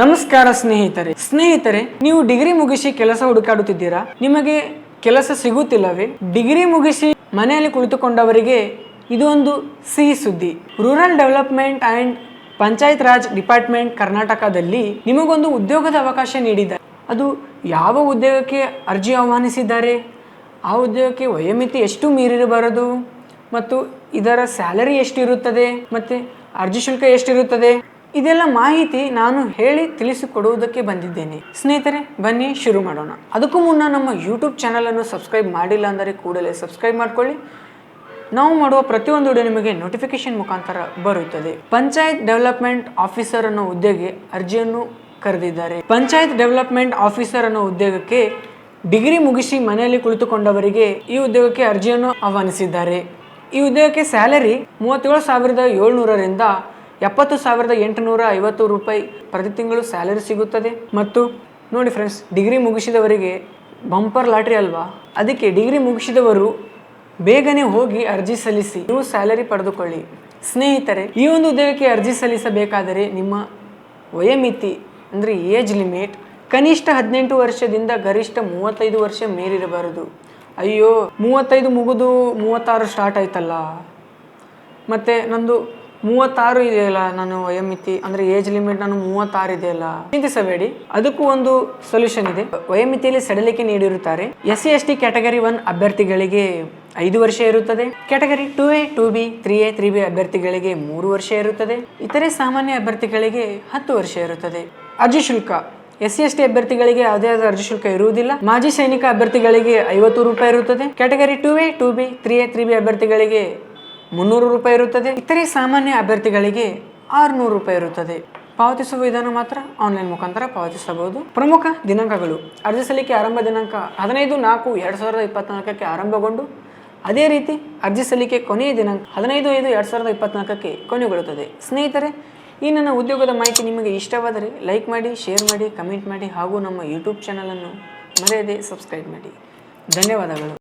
ನಮಸ್ಕಾರ ಸ್ನೇಹಿತರೆ. ಸ್ನೇಹಿತರೆ, ನೀವು ಡಿಗ್ರಿ ಮುಗಿಸಿ ಕೆಲಸ ಹುಡುಕಾಡುತ್ತಿದ್ದೀರಾ? ನಿಮಗೆ ಕೆಲಸ ಸಿಗುತ್ತಿಲ್ಲವೇ? ಡಿಗ್ರಿ ಮುಗಿಸಿ ಮನೆಯಲ್ಲಿ ಕುಳಿತುಕೊಂಡವರಿಗೆ ಇದು ಒಂದು ಸಿಹಿ ಸುದ್ದಿ. Rural development and panchayat raj department ಕರ್ನಾಟಕದಲ್ಲಿ ನಿಮಗೊಂದು ಉದ್ಯೋಗದ ಅವಕಾಶ ನೀಡಿದ್ದಾರೆ. ಅದು ಯಾವ ಉದ್ಯೋಗಕ್ಕೆ ಅರ್ಜಿ ಆಹ್ವಾನಿಸಿದ್ದಾರೆ? ಆ ಉದ್ಯೋಗಕ್ಕೆ ವಯೋಮಿತಿ ಎಷ್ಟು ಮೀರಿರಬಾರದು? ಮತ್ತು ಇದರ ಸ್ಯಾಲರಿ ಎಷ್ಟಿರುತ್ತದೆ? ಮತ್ತು ಅರ್ಜಿ ಶುಲ್ಕ ಎಷ್ಟಿರುತ್ತದೆ? ಇದೆಲ್ಲ ಮಾಹಿತಿ ನಾನು ಹೇಳಿ ತಿಳಿಸಿಕೊಡುವುದಕ್ಕೆ ಬಂದಿದ್ದೇನೆ. ಸ್ನೇಹಿತರೆ, ಬನ್ನಿ ಶುರು ಮಾಡೋಣ. ಅದಕ್ಕೂ ಮುನ್ನ ನಮ್ಮ ಯೂಟ್ಯೂಬ್ ಚಾನಲನ್ನು ಸಬ್ಸ್ಕ್ರೈಬ್ ಮಾಡಿಲ್ಲ ಅಂದರೆ ಕೂಡಲೇ ಸಬ್ಸ್ಕ್ರೈಬ್ ಮಾಡ್ಕೊಳ್ಳಿ. ನಾವು ಮಾಡುವ ಪ್ರತಿಯೊಂದು ವಿಡಿಯೋ ನಿಮಗೆ ನೋಟಿಫಿಕೇಶನ್ ಮುಖಾಂತರ ಬರುತ್ತದೆ. ಪಂಚಾಯತ್ ಡೆವಲಪ್ಮೆಂಟ್ ಆಫೀಸರ್ ಅನ್ನೋ ಹುದ್ದೆಗೆ ಅರ್ಜಿಯನ್ನು ಕರೆದಿದ್ದಾರೆ. ಪಂಚಾಯತ್ ಡೆವಲಪ್ಮೆಂಟ್ ಆಫೀಸರ್ ಅನ್ನೋ ಉದ್ಯೋಗಕ್ಕೆ ಡಿಗ್ರಿ ಮುಗಿಸಿ ಮನೆಯಲ್ಲಿ ಕುಳಿತುಕೊಂಡವರಿಗೆ ಈ ಉದ್ಯೋಗಕ್ಕೆ ಅರ್ಜಿಯನ್ನು ಆಹ್ವಾನಿಸಿದ್ದಾರೆ. ಈ ಉದ್ಯೋಗಕ್ಕೆ ಸ್ಯಾಲರಿ ಮೂವತ್ತೇಳು ಸಾವಿರದ ಏಳ್ನೂರರಿಂದ ಎಪ್ಪತ್ತು ಸಾವಿರದ ಎಂಟುನೂರ ಐವತ್ತು ರೂಪಾಯಿ ಪ್ರತಿ ತಿಂಗಳು ಸ್ಯಾಲರಿ ಸಿಗುತ್ತದೆ. ಮತ್ತು ನೋಡಿ ಫ್ರೆಂಡ್ಸ್, ಡಿಗ್ರಿ ಮುಗಿಸಿದವರಿಗೆ ಬಂಪರ್ ಲಾಟ್ರಿ ಅಲ್ವಾ? ಅದಕ್ಕೆ ಡಿಗ್ರಿ ಮುಗಿಸಿದವರು ಬೇಗನೆ ಹೋಗಿ ಅರ್ಜಿ ಸಲ್ಲಿಸಿ, ನೀವು ಸ್ಯಾಲರಿ ಪಡೆದುಕೊಳ್ಳಿ. ಸ್ನೇಹಿತರೆ, ಈ ಒಂದು ಉದ್ಯೋಗಕ್ಕೆ ಅರ್ಜಿ ಸಲ್ಲಿಸಬೇಕಾದರೆ ನಿಮ್ಮ ವಯೋಮಿತಿ ಅಂದರೆ ಏಜ್ ಲಿಮಿಟ್ ಕನಿಷ್ಠ ಹದಿನೆಂಟು ವರ್ಷದಿಂದ ಗರಿಷ್ಠ ಮೂವತ್ತೈದು ವರ್ಷ ಮೇಲಿರಬಾರದು. ಅಯ್ಯೋ, ಮೂವತ್ತೈದು ಮುಗಿದು ಮೂವತ್ತಾರು ಸ್ಟಾರ್ಟ್ ಆಯ್ತಲ್ಲ. ಮತ್ತು ನಂದು ಮೂವತ್ತಾರು ಇದೆಯಲ್ಲ ನಾನು ವಯೋಮಿತಿ, ಅಂದ್ರೆ ಏಜ್ ಲಿಮಿಟ್ ನಾನು ಮೂವತ್ತಾರು ಇದೆಯಲ್ಲ? ಚಿಂತಿಸಬೇಡಿ, ಅದಕ್ಕೂ ಒಂದು ಸೊಲ್ಯೂಷನ್ ಇದೆ. ವಯೋಮಿತಿಯಲ್ಲಿ ಸಡಿಲಿಕೆ ನೀಡಿರುತ್ತಾರೆ. S C S T category one ಅಭ್ಯರ್ಥಿಗಳಿಗೆ ಐದು ವರ್ಷ ಇರುತ್ತದೆ. Category two A two B three A three B ಅಭ್ಯರ್ಥಿಗಳಿಗೆ ಮೂರು ವರ್ಷ ಇರುತ್ತದೆ. ಇತರೆ ಸಾಮಾನ್ಯ ಅಭ್ಯರ್ಥಿಗಳಿಗೆ ಹತ್ತು ವರ್ಷ ಇರುತ್ತದೆ. ಅರ್ಜಿ ಶುಲ್ಕ. ಎಸ್ ಸಿ ಎಸ್ ಟಿ ಅಭ್ಯರ್ಥಿಗಳಿಗೆ ಯಾವುದೇ ಆದ ಅರ್ಜಿ ಶುಲ್ಕ ಇರುವುದಿಲ್ಲ. ಮಾಜಿ ಸೈನಿಕ ಅಭ್ಯರ್ಥಿಗಳಿಗೆ ಐವತ್ತು ರೂಪಾಯಿ ಇರುತ್ತದೆ. Category two A two B three A three B ಅಭ್ಯರ್ಥಿಗಳಿಗೆ ಮುನ್ನೂರು ರೂಪಾಯಿ ಇರುತ್ತದೆ. ಇತರೆ ಸಾಮಾನ್ಯ ಅಭ್ಯರ್ಥಿಗಳಿಗೆ ಆರುನೂರು ರೂಪಾಯಿ ಇರುತ್ತದೆ. ಪಾವತಿಸುವ ವಿಧಾನ ಮಾತ್ರ ಆನ್ಲೈನ್ ಮುಖಾಂತರ ಪಾವತಿಸಬಹುದು. ಪ್ರಮುಖ ದಿನಾಂಕಗಳು. ಅರ್ಜಿ ಸಲ್ಲಿಕೆ ಆರಂಭ ದಿನಾಂಕ ಹದಿನೈದು ನಾಲ್ಕು ಎರಡು ಸಾವಿರದ ಇಪ್ಪತ್ನಾಲ್ಕಕ್ಕೆ ಆರಂಭಗೊಂಡು, ಅದೇ ರೀತಿ ಅರ್ಜಿ ಸಲ್ಲಿಕೆ ಕೊನೆಯ ದಿನಾಂಕ ಹದಿನೈದು ಐದು ಎರಡು ಸಾವಿರದ ಇಪ್ಪತ್ನಾಲ್ಕಕ್ಕೆ ಕೊನೆಗೊಳ್ಳುತ್ತದೆ. ಸ್ನೇಹಿತರೆ, ಈ ನನ್ನ ಉದ್ಯೋಗದ ಮಾಹಿತಿ ನಿಮಗೆ ಇಷ್ಟವಾದರೆ ಲೈಕ್ ಮಾಡಿ, ಶೇರ್ ಮಾಡಿ, ಕಮೆಂಟ್ ಮಾಡಿ ಹಾಗೂ ನಮ್ಮ ಯೂಟ್ಯೂಬ್ ಚಾನಲನ್ನು ಮರೆಯದೆ ಸಬ್ಸ್ಕ್ರೈಬ್ ಮಾಡಿ. ಧನ್ಯವಾದಗಳು.